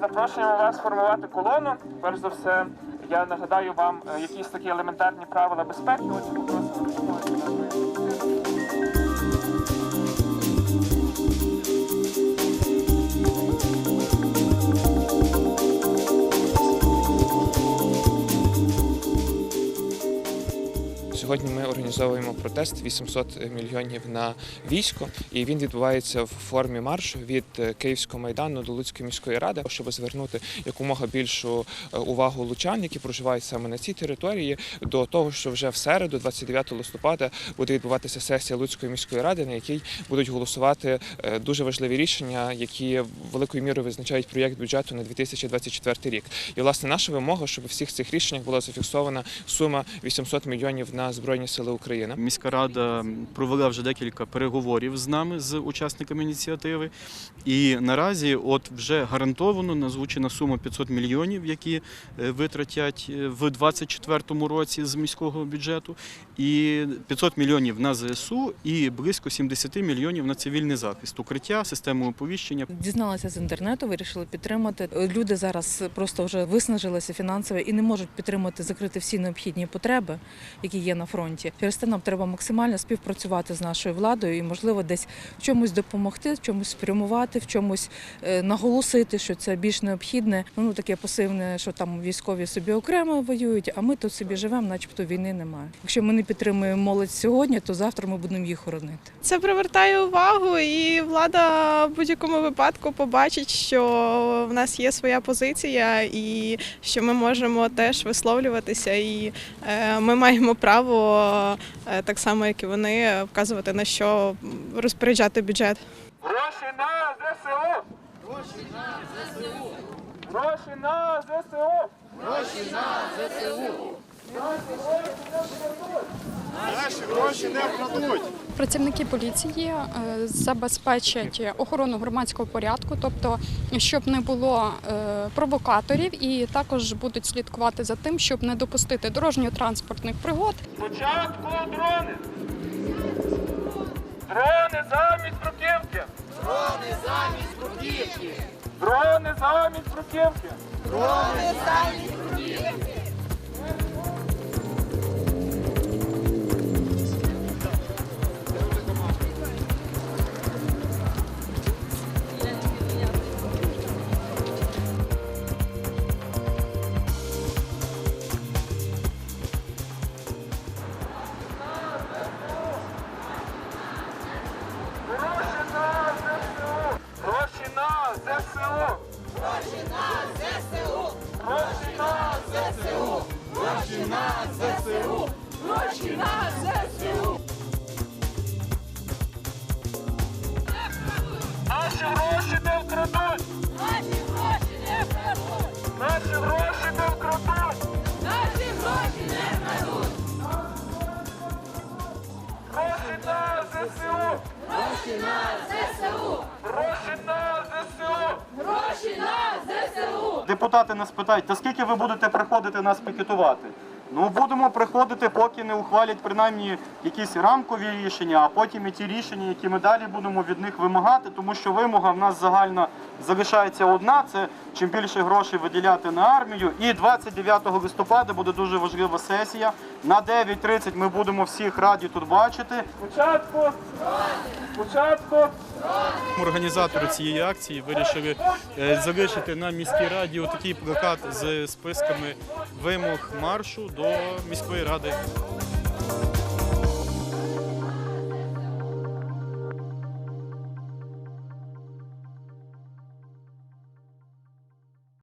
Запрошуємо вас формувати колону. Перш за все, я нагадаю вам е, якісь такі елементарні правила безпеки. Сьогодні ми організовуємо протест 800 мільйонів на військо, і він відбувається в формі маршу від е, Київського майдану до Луцької міської ради, щоб звернути якомога більшу е, увагу лучан, які проживають саме на цій території, до того, що вже в середу, 29 листопада, буде відбуватися сесія Луцької міської ради, на якій будуть голосувати е, дуже важливі рішення, які великою мірою визначають проєкт бюджету на 2024 рік. І власне наша вимога, щоб у всіх цих рішеннях була зафіксована сума 800 мільйонів на збройні сили України. Міська рада провела вже декілька переговорів з нами, з учасниками ініціативи. І наразі, от вже гарантовано назвучена сума 500 мільйонів, які е, витратять е, в 2024 році з міського бюджету, і 500 мільйонів на ЗСУ, і близько 70 мільйонів на цивільний захист, укриття, систему оповіщення. Дізналася з інтернету, вирішили підтримати. Люди зараз просто вже виснажилися фінансово і не можуть підтримати закрити всі необхідні потреби, які є на фронті. Через це нам треба максимально співпрацювати з нашою владою і, можливо, десь в чомусь допомогти, в чомусь спрямувати, в чомусь е, наголосити, що це більш необхідне. Ну таке пасивне, що там військові собі окремо воюють, а ми тут собі живемо, начебто війни немає. Якщо ми не підтримуємо молодь сьогодні, то завтра ми будемо їх хоронити. Це привертає увагу, і влада в будь-якому випадку побачить, що в нас є своя позиція, і що ми можемо теж висловлюватися, і е, ми маємо право, е, так само як і вони, вказувати на що розпоряджати бюджет. Гроші на ЗСУ! Гроші на ЗСУ! Гроші на ЗСУ! Гроші на ЗСУ! Працівники поліції е, забезпечать охорону громадського порядку, тобто щоб не було е, провокаторів, і також будуть слідкувати за тим, щоб не допустити дорожньо-транспортних пригод. Спочатку дрони! Дрони замість бруківки! Дрони замість бруківки! Дрони замість бруківки! Гроші Гроші на ЗСУ! Гроші на ЗСУ! Наші гроші не вкрадуть! Наші гроші не вкрадуть! Наші гроші не вкрадуть! Наші гроші не вкрадуть! Гроші на ЗСУ! Гроші на ЗСУ! Депутати нас питають, та скільки ви будете приходити нас пікетувати? Ну будемо приходити, поки не ухвалять принаймні якісь рамкові рішення, а потім і ті рішення, які ми далі будемо від них вимагати, тому що вимога в нас загальна залишається одна: це чим більше грошей виділяти на армію. І 29 листопада буде дуже важлива сесія. На 9.30 ми будемо всіх раді тут бачити. Спочатку! Спочатку! Організатори цієї акції вирішили е, залишити на міській раді такий плакат з списками вимог маршу до міської ради.